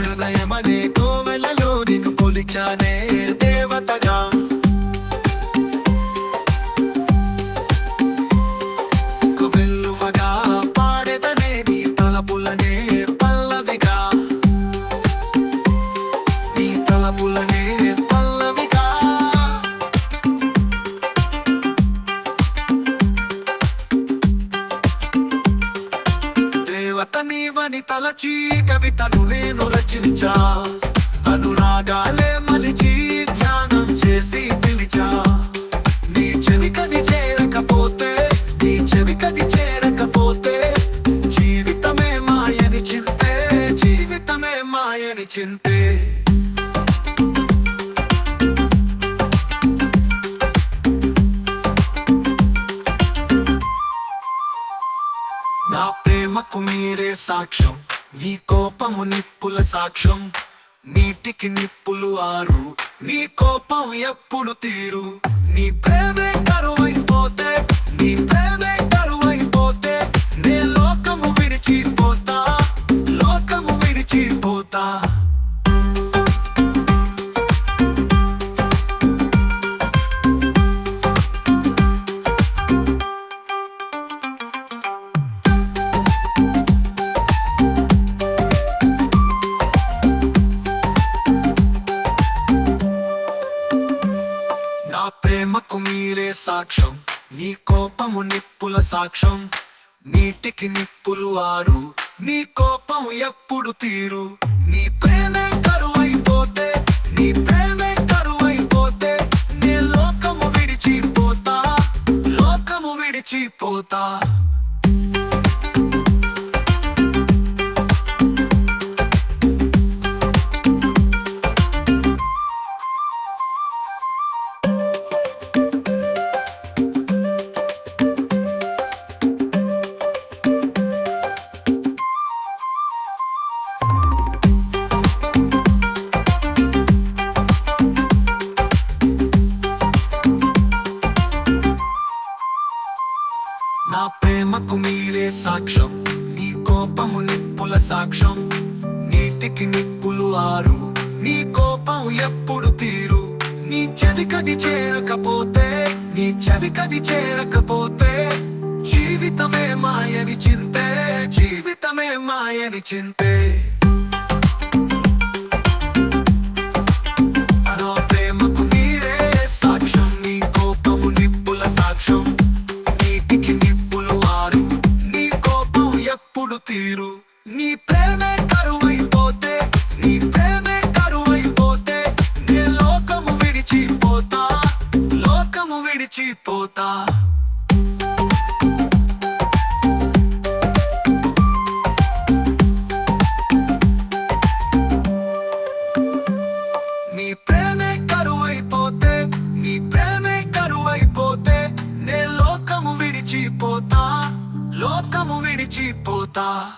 హృదయమనే కోవెలలో నిన్ను కొలిచానే దేవతగా. నీవని తలచి కవితను నేను రచించా. అనురాగాలే మలిచి ధ్యానం చేసి పిలిచా. నీ చెవికది చేరకపోతే నీ చెవికది చేరకపోతే జీవితమే మాయని చింతే జీవితమే మాయని చింతే. నాకు మీరే సాక్ష్యం. నీ కోపము నిప్పుల సాక్ష్యం. నీటికి నిప్పులు ఆరు. నీ కోపం ఎప్పుడు తీరు? నీ ప్రేమే కరువైపోతే నీ ప్రేమ నా ప్రేమకు మీరే సాక్ష్యం నీ కోపము నిప్పుల సాక్ష్యం. నీటికి నిప్పులు వారు నీ కోపం ఎప్పుడు తీరు. నీ ప్రేమే కరువైపోతే నీ ప్రేమే కరువైపోతే నీ లోకము విడిచిపోతా లోకము విడిచిపోతా. నా ప్రేమకు మీరే సాక్ష్యం. నీ కోపము నిప్పుల సాక్ష్యం. నీటికి నిప్పులు ఆరు. నీ కోపం ఎప్పుడు తీరు. నీ చెవికది చేరకపోతే నీ చెవికది చేరకపోతే జీవితమే మాయని చింతే జీవితమే మాయని చింతే. ఎప్పుడు తీరు. నీ ప్రేమే కరువైపోతే నీ ప్రేమే కరువైపోతే నే లోకము విడిచిపోతా లోకము విడిచిపోతా. నీ ప్రేమే కరువైపోతే నీ ప్రేమే కరువైపోతే నే లోకము విడిచిపోతా. లోకము విడిచిపోతా.